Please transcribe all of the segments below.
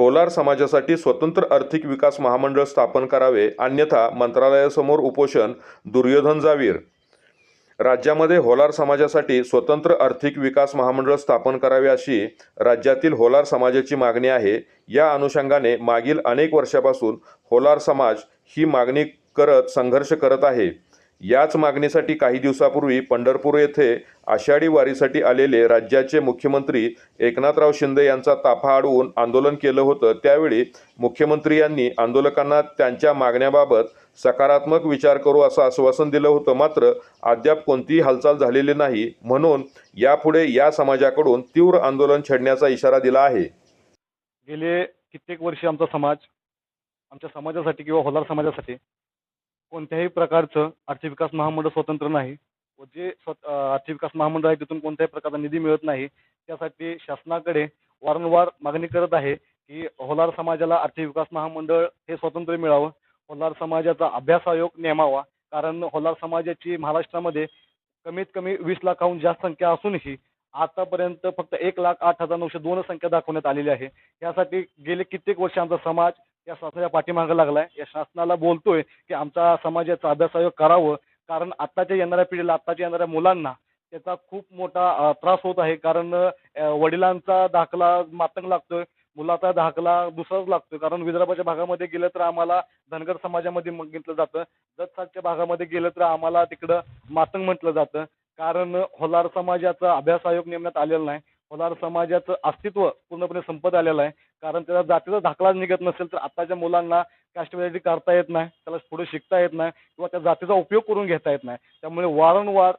होलार समाजासाठी स्वतंत्र आर्थिक विकास महामंडळ स्थापन करावे अन्यथा मंत्रालयासमोर उपोषण दुर्योधन जावीर राज्यामध्ये होलार समाजासाठी स्वतंत्र आर्थिक विकास महामंडळ स्थापन करावे अशी राज्यातील होलार समाजाची मागणी आहे. या अनुषंगाने मागील अनेक वर्षापासून होलार समाज ही मागणी करत संघर्ष करत आहे. याच मागणीसाठी काही दिवसापूर्वी पंढरपूर येथे आषाढी वारीसाठी आलेले राज्याचे मुख्यमंत्री एकनाथराव शिंदे यांचा ताफा अडवून आंदोलन केलं होतं. त्यावेळी मुख्यमंत्री यांनी आंदोलकांना त्यांच्या मागण्याबाबत सकारात्मक विचार करू असं आश्वासन दिलं होतं. मात्र अद्याप कोणतीही हालचाल झालेली नाही. म्हणून यापुढे या समाजाकडून तीव्र आंदोलन छेडण्याचा इशारा दिला आहे. गेले कित्येक वर्षी आमचा समाज आमच्या समाजासाठी किंवा होलार समाजासाठी कोणत्याही प्रकारचं आर्थिक विकास महामंडळ स्वतंत्र नाही व जे स्वत आर्थिक विकास महामंडळ आहे तिथून कोणत्याही प्रकारचा निधी मिळत नाही त्यासाठी शासनाकडे वारंवार मागणी करत आहे की होलार समाजाला आर्थिक विकास महामंडळ हे स्वतंत्र मिळावं होलार समाजाचा अभ्यास आयोग नेमावा कारण होलार समाजाची महाराष्ट्रामध्ये कमीत कमी वीस लाखाहून जास्त संख्या असूनही आतापर्यंत फक्त एक लाख आठ हजार नऊशे दोन संख्या दाखवण्यात आलेली आहे. यासाठी गेले कित्येक वर्ष आमचा समाज या शासनाच्या पाठीमागं लागलाय. या शासनाला बोलतोय की आमचा समाजाचा अभ्यास आयोग करावं. कारण आत्ताच्या येणाऱ्या पिढीला आत्ताच्या येणाऱ्या मुलांना त्याचा खूप मोठा त्रास होत आहे. कारण वडिलांचा दाखला मातंग लागतोय मुलाचा दाखला दुसराच लागतोय. कारण विदर्भाच्या भागामध्ये गेलं तर आम्हाला धनगर समाजामध्ये म्हटलं जातं. जतसाच्या भागामध्ये गेलं तर आम्हाला तिकडं मातंग म्हटलं जातं. कारण होलार समाजाचा अभ्यास आयोग नेमण्यात आलेला नाही. होलार समाजाचं अस्तित्व पूर्णपणे संपत आलेलं आहे. कारण त्याला जातीचा धाकलाच निघत नसेल तर आताच्या मुलांना कास्ट व्हॅलिटी करता येत नाही. त्याला पुढे शिकता येत नाही किंवा त्या जातीचा उपयोग करून घेता येत नाही. त्यामुळे वारंवार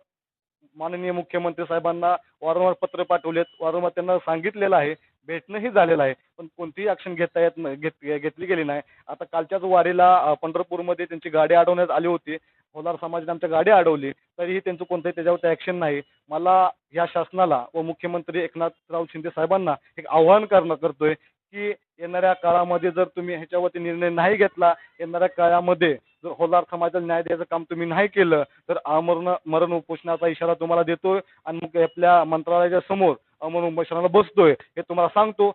माननीय मुख्यमंत्री साहेबांना वारंवार पत्र पाठवलेत. वारंवार त्यांना सांगितलेलं आहे. भेटणंही झालेलं आहे. पण कोणतीही ॲक्शन घेता येत नाही घेत घेतली गेली नाही. आता कालच्याच वारीला पंढरपूरमध्ये त्यांची गाडी अडवण्यात आली होती. होलार समाजाने आमच्या गाडी अडवली तरीही त्यांचं कोणतंही त्याच्यावरती ॲक्शन नाही. मला या शासनाला व मुख्यमंत्री एकनाथराव शिंदे साहेबांना एक आव्हान करणं करतोय की येणाऱ्या काळामध्ये जर तुम्ही ह्याच्यावरती निर्णय नाही घेतला येणाऱ्या काळामध्ये जर होलार समाजाला न्याय द्यायचं काम तुम्ही नाही केलं तर आमरण मरण उपोषणाचा इशारा तुम्हाला देतोय आणि मग आपल्या मंत्रालयाच्या समोर अमरण उपोषणाला बसतोय हे तुम्हाला सांगतो.